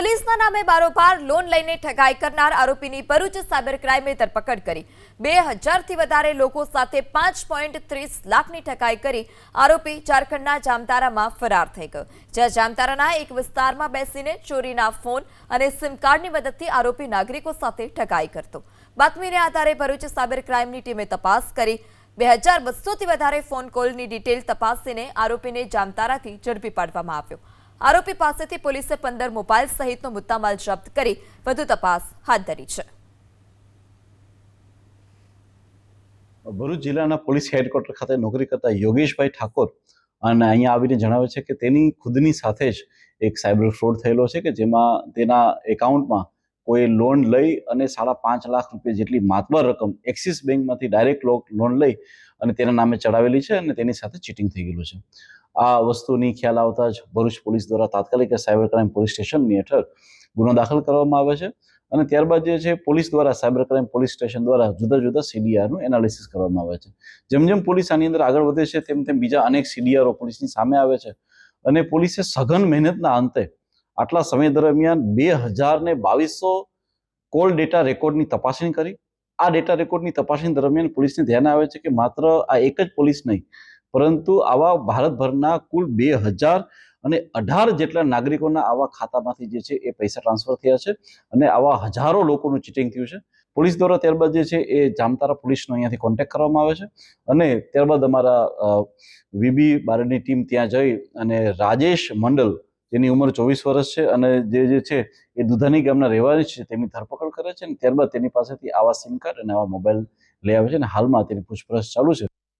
પોલીસના નામે બારોબાર લોન લઈને ઠગાઈ કરનાર આરોપીની ભરૂચ સાયબર ક્રાઇમે ધરપકડ કરી. બે હજારથી વધારે લોકો સાથે પાંચ પોઈન્ટ ત્રીસ લાખની ઠગાઈ કરી આરોપી ઝારખંડના જામતારામાં ફરાર થઈ ગયો. જ્યાં જામતારાના એક વિસ્તારમાં બેસીને ચોરીના ફોન અને સિમ કાર્ડની મદદથી આરોપી નાગરિકો સાથે ઠગાઈ કરતો. બાતમીને આધારે ભરૂચ સાયબર ક્રાઇમની ટીમે તપાસ કરી. બે હજાર બસોથી વધારે ફોન કોલની ડિટેલ તપાસીને આરોપીને જામતારાથી ઝડપી પાડવામાં આવ્યો. આરોપી પાસેથી પોલીસે પંદર મોબાઈલ સહિતનો મુદ્દામાલ જપ્ત કરી વધુ તપાસ હાથ ધરી છે. ભરૂચ જિલ્લાના પોલીસ હેડક્વાર્ટર ખાતે નોકરી કરતા યોગેશભાઈ ઠાકોર અને અહીંયા આવીને જણાવે છે કે તેની ખુદની સાથે જ એક સાયબર ફ્રોડ થયેલો છે કે જેમાં તેના એકાઉન્ટમાં કોઈ લોન લઈ અને સાડા પાંચ લાખ રૂપિયા જેટલી માતબર રકમ એક્સિસ બેંકમાંથી ડાયરેક્ટ લોન લઈ અને તેના નામે ચડાવેલી છે અને તેની સાથે ચીટિંગ થઈ ગયેલું છે. આ વસ્તુની ખ્યાલ આવતા જ ભરૂચ પોલીસ દ્વારા તાત્કાલિક સાયબર ક્રાઇમ પોલીસ સ્ટેશનની હેઠળ ગુનો દાખલ કરવામાં આવે છે. અને ત્યારબાદ જે છે, પોલીસ દ્વારા સાયબર ક્રાઇમ પોલીસ સ્ટેશન દ્વારા જુદા જુદા સીડીઆરનું એનાલિસિસ કરવામાં આવે છે. જેમ જેમ પોલીસ આની અંદર આગળ વધે છે, તેમ તેમ બીજા અનેક સીડીઆરો પોલીસની સામે આવે છે. અને પોલીસે સઘન મહેનતના અંતે આટલા સમય દરમિયાન બે હજાર ને બાવીસો કોલ ડેટા રેકોર્ડની તપાસણી કરી. આ ડેટા રેકોર્ડની તપાસણી દરમિયાન પોલીસને ધ્યાન આવે છે કે માત્ર આ એક જ પોલીસ નહીં પરંતુ આવા ભારતભરના કુલ બે હજાર અને અઢાર જેટલા નાગરિકોના આવા ખાતામાંથી જે છે એ પૈસા ટ્રાન્સફર થયા છે અને આવા હજારો લોકોનું ચીટિંગ થયું છે. પોલીસ દ્વારા ત્યારબાદ જે છે એ જામતારા પોલીસનો અહીંયાથી કોન્ટેક્ટ કરવામાં આવે છે અને ત્યારબાદ અમારા વીબી બારની ટીમ ત્યાં જઈ અને રાજેશ મંડલ, જેની ઉંમર ચોવીસ વર્ષ છે અને જે જે છે એ દુધાની ગામના રહેવાની છે, તેમની ધરપકડ કરે છે અને ત્યારબાદ તેની પાસેથી આવા સિમ કાર્ડ અને આવા મોબાઈલ લઈ આવે છે અને હાલમાં તેની પૂછપરછ ચાલુ છે.